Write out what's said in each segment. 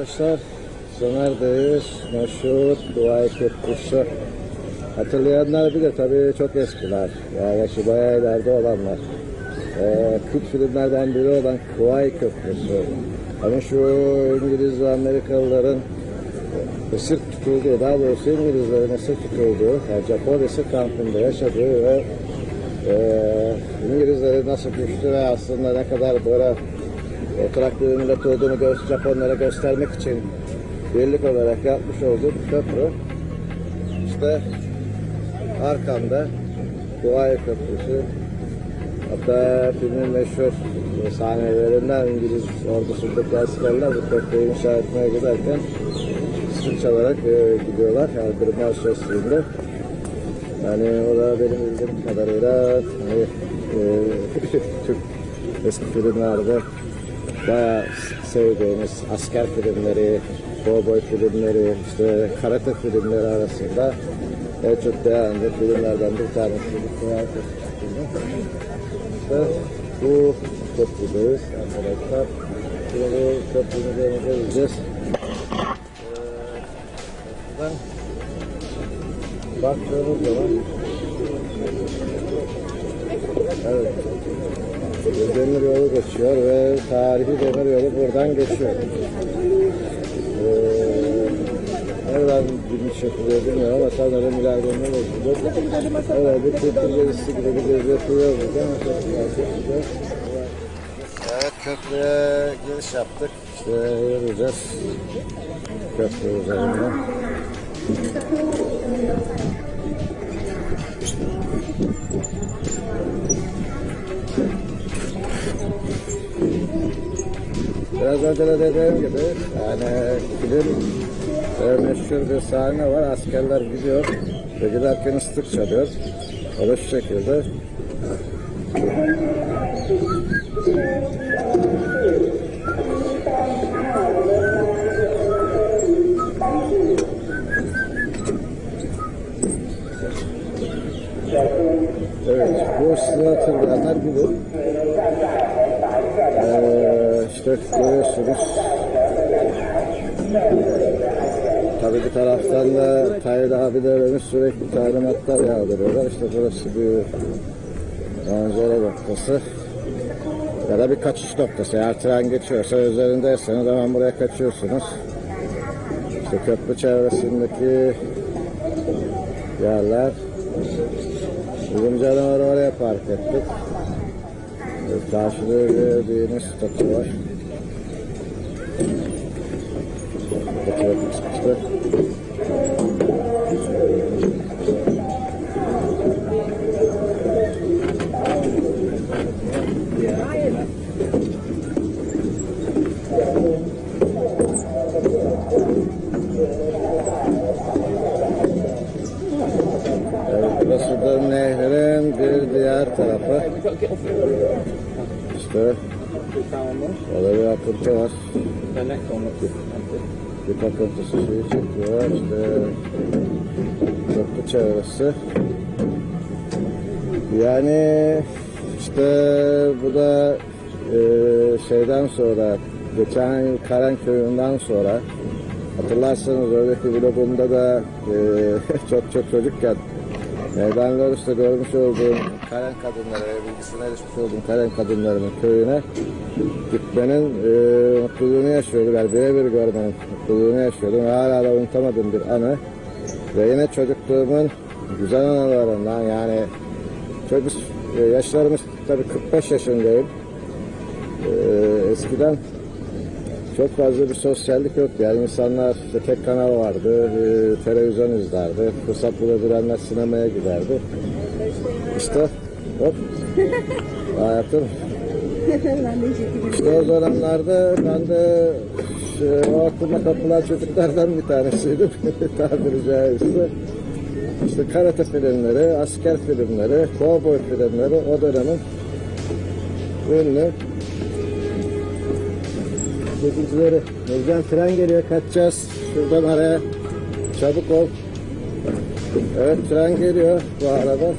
Arkadaşlar Somer'deyiz. Meşhur Duay Köprüsü. Hatırlayanlar bilir tabii çok eskiler. Ya yaşı bayağı ileride olanlar. Ee, kült filmlerden biri olan Kuvayi Köprüsü. Ama şu İngiliz ve Amerikalıların esir tutulduğu, daha doğrusu İngilizlerin esir tutulduğu, yani Japon esir kampında yaşadığı ve e, İngilizleri nasıl güçlü ve aslında ne kadar böyle oturaklı bir millet olduğunu gö- Japonlara göstermek için birlik olarak yapmış olduğu bir köprü. İşte arkamda Kuvayi Köprüsü. Hatta filmin meşhur sahnelerinden İngiliz ordusundaki askerler bu köprüyü inşa etmeye giderken sıkı çalarak e, gidiyorlar. Yani kırmızı şeslinde. Yani o da benim bildiğim kadarıyla hani, e, Türk eski filmlerde bayağı sevdiğimiz asker filmleri, cowboy filmleri, işte karate filmleri arasında en çok beğendiğim filmlerden bir tanesi. Bu. İşte bu köprüdeyiz arkadaşlar. Şimdi köprünün üzerine gideceğiz. Ee, baktığımız zaman evet demir yolu geçiyor ve tarihi demir yolu buradan geçiyor. Ee, nereden bilmiş yapılıyor bilmiyorum ama sanırım ileride ne geçiyor. Evet bir kültür gezisi gibi bir gezi yapılıyor burada. Evet köprüye giriş yaptık. İşte yürüyeceğiz. Köprü üzerinden. Biraz önce de dediğim gibi yani film e, meşhur bir sahne var. Askerler gidiyor ve giderken ıslık çalıyor. O da şu şekilde. Görüyorsunuz. Tabii bir taraftan da Tayyip abilerimiz sürekli talimatlar yağdırıyorlar. İşte burası bir manzara noktası. Ya da bir kaçış noktası. Eğer tren geçiyorsa üzerindeyseniz hemen buraya kaçıyorsunuz. İşte köprü çevresindeki yerler. Bizim canavarı oraya park ettik. Karşıda gördüğünüz statü var. Burası nehrin bir diğer tarafı. İşte orada bir akıntı var. Bir akıntısı suyu çekiyor. İşte köprü çevresi. Yani işte bu da e, şeyden sonra geçen yıl Karen köyünden sonra hatırlarsanız önceki vlogumda da e, çok çok çocukken meydanlar üstte görmüş olduğum Karen kadınları, bilgisine erişmiş olduğum Karen kadınlarının köyüne gitmenin e, mutluluğunu yaşıyordum. Yani birebir görmenin mutluluğunu yaşıyordum. Hala da unutamadığım bir anı. Ve yine çocukluğumun güzel anılarından yani çok e, yaşlarımız tabii 45 yaşındayım. E, eskiden çok fazla bir sosyallik yoktu. Yani insanlar işte tek kanal vardı, e, televizyon izlerdi, fırsat bulabilenler sinemaya giderdi. İşte hop hayatım. İşte o dönemlerde ben de işte, o aklıma kapılan çocuklardan bir tanesiydim tabiri caizse. İşte karate filmleri, asker filmleri, cowboy filmleri o dönemin ünlü çekicileri. Nurcan tren geliyor kaçacağız. Şuradan araya çabuk ol. Evet tren geliyor bu arada.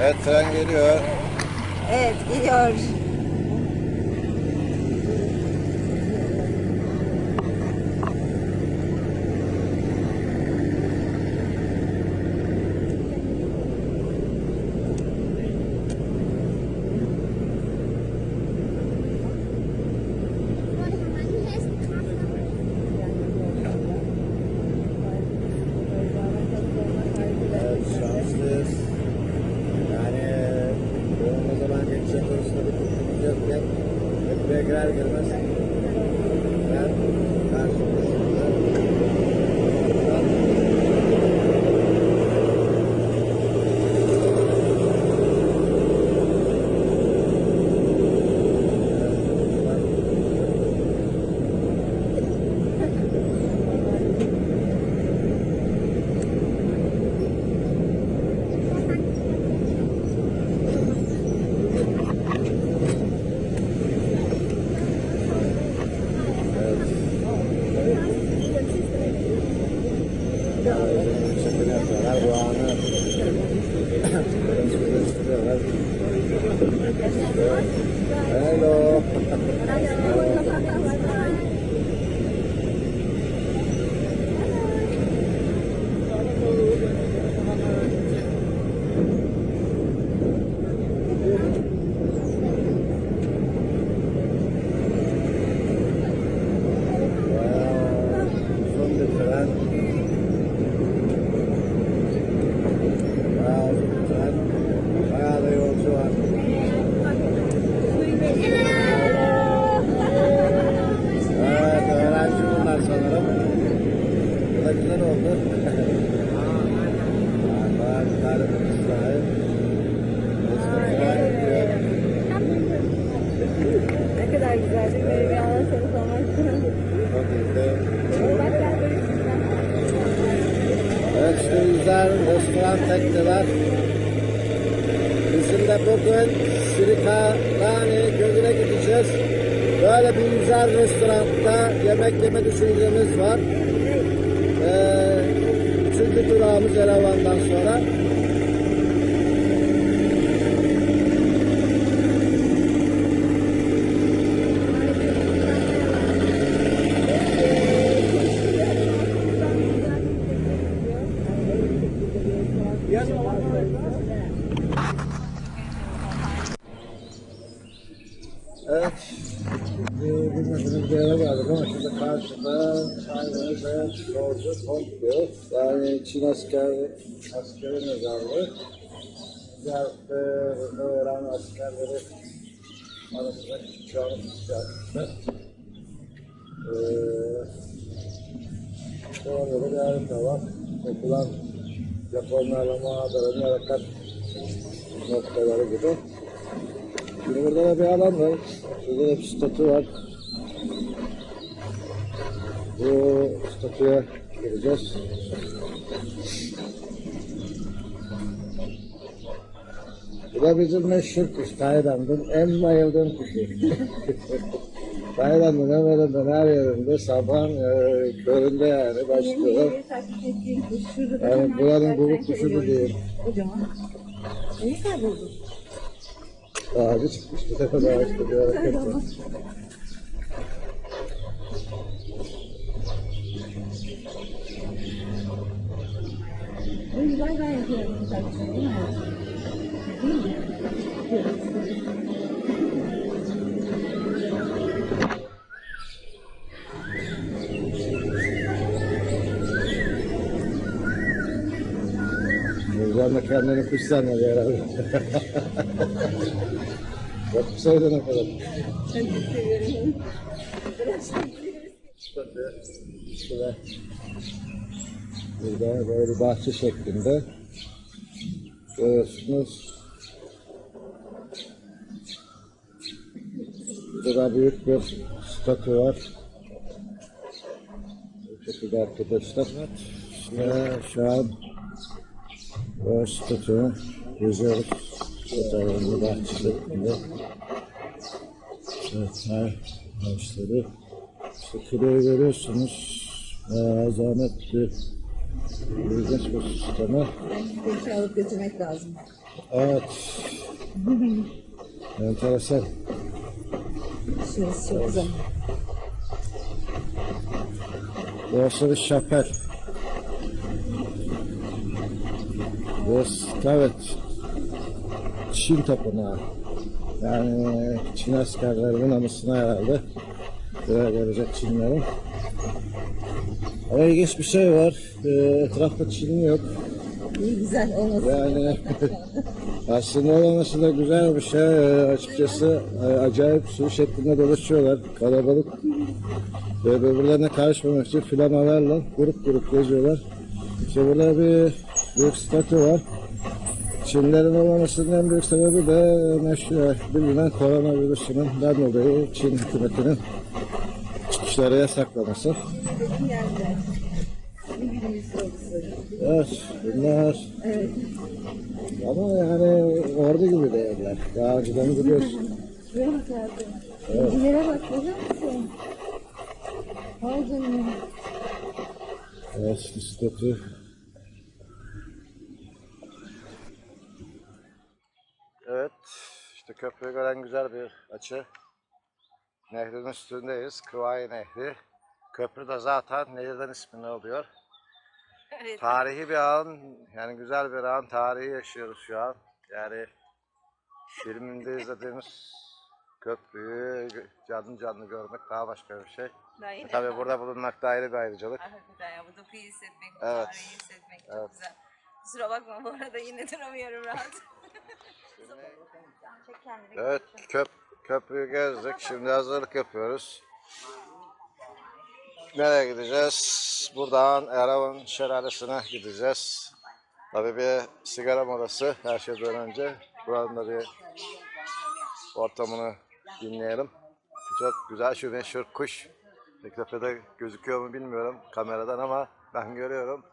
Evet tren geliyor. Evet geliyor. Restoran tekneler. Bizim de bugün Sirikani Gölü'ne gideceğiz. Böyle bir güzel restoranda yemek yeme düşüncemiz var. Ee, üçüncü durağımız Yerevan'dan sonra. Evet. Ee, Bilmediğimiz bir yere geldik ama şurada karşıda Çaylar ve Solcu Komplo. Yani Çin asker, askeri mezarlığı. Ziyaretle öğren askerleri arasında anı yapmışlar. Ee, Orada da bir harita var. Yapılan Japonlarla muhaberenin harekat noktaları gibi. Şimdi burada da bir alan var. Şurada da bir statü var. Bu statüye gireceğiz. Bu da bizim meşhur kuş Tayland'ın en bayıldığım kuşu. Tayland'ın hemen her yerinde sabahın e, köründe yani başlıyor. Yeni takip ettiğim kuş. Şurada da Yani buranın bubuk kuşu da değil. Kocaman. Niye kayboldu? Ağacı çıkmıştı. Ne kadar Bu yüzden gayet ediyor değil mi? Değil mi? Nurcan da kendini kuş zannediyor herhalde. Çok güzel ne kadar. Çok seviyorum. Şurada, şurada. Burada böyle bir bahçe şeklinde. Görüyorsunuz. Burada büyük bir statü var. Bu şekilde arkadaşlar. Ve şu an o statü geziyoruz. Fotoğrafını bahçe şeklinde. Evet, her ağaçları. İşte kiloyu görüyorsunuz. Bayağı zahmetli. İlginç bir sisteme. Koşu alıp götürmek lazım. Evet. Enteresan. Şurası çok güzel. Burası şapel. Burası evet. Çin tapınağı. Yani Çin askerlerinin anısına herhalde. Böyle gelecek Çinlerin. Ama ilginç bir şey var. Ee, etrafta Çinli yok. İyi güzel olmasın. Yani aslında olması da güzel bir şey. Ee, açıkçası e, acayip su şeklinde dolaşıyorlar. Kalabalık. Ve birbirlerine karışmamak için flamalarla grup grup geziyorlar. İşte burada bir büyük statü var. Çinlerin olmamasının en büyük sebebi de meşhur bilinen koronavirüsünden dolayı Çin hükümetinin bileyim sorusu. Evet, bunlar Evet. ama yani ordu gibi değiller. Daha önceden biliyorsun. Şuraya bak abi. İncilere bak görüyor musun? Vay canına. Evet, statü. Evet, işte köprüyü gören güzel bir açı. Nehrin üstündeyiz, Kıvay Nehri. Köprü de zaten nehirden ismini alıyor. Evet. Tarihi bir an, yani güzel bir an, tarihi yaşıyoruz şu an. Yani filminde izlediğimiz köprüyü canlı canlı görmek daha başka bir şey. Daha yine. Tabii burada bulunmak da ayrı bir ayrıcalık. Harbiden ya bu dokuyu hissetmek, bu Evet. tarihi hissetmek çok Evet. güzel. Kusura bakma bu arada yine duramıyorum rahat. Evet, köp köprüyü gezdik. Şimdi hazırlık yapıyoruz. Nereye gideceğiz? Buradan Eravan Şelalesi'ne gideceğiz. Tabii bir sigara molası her şeyden önce. Buranın da bir ortamını dinleyelim. Çok güzel şu meşhur kuş. Mikrofede gözüküyor mu bilmiyorum kameradan ama ben görüyorum.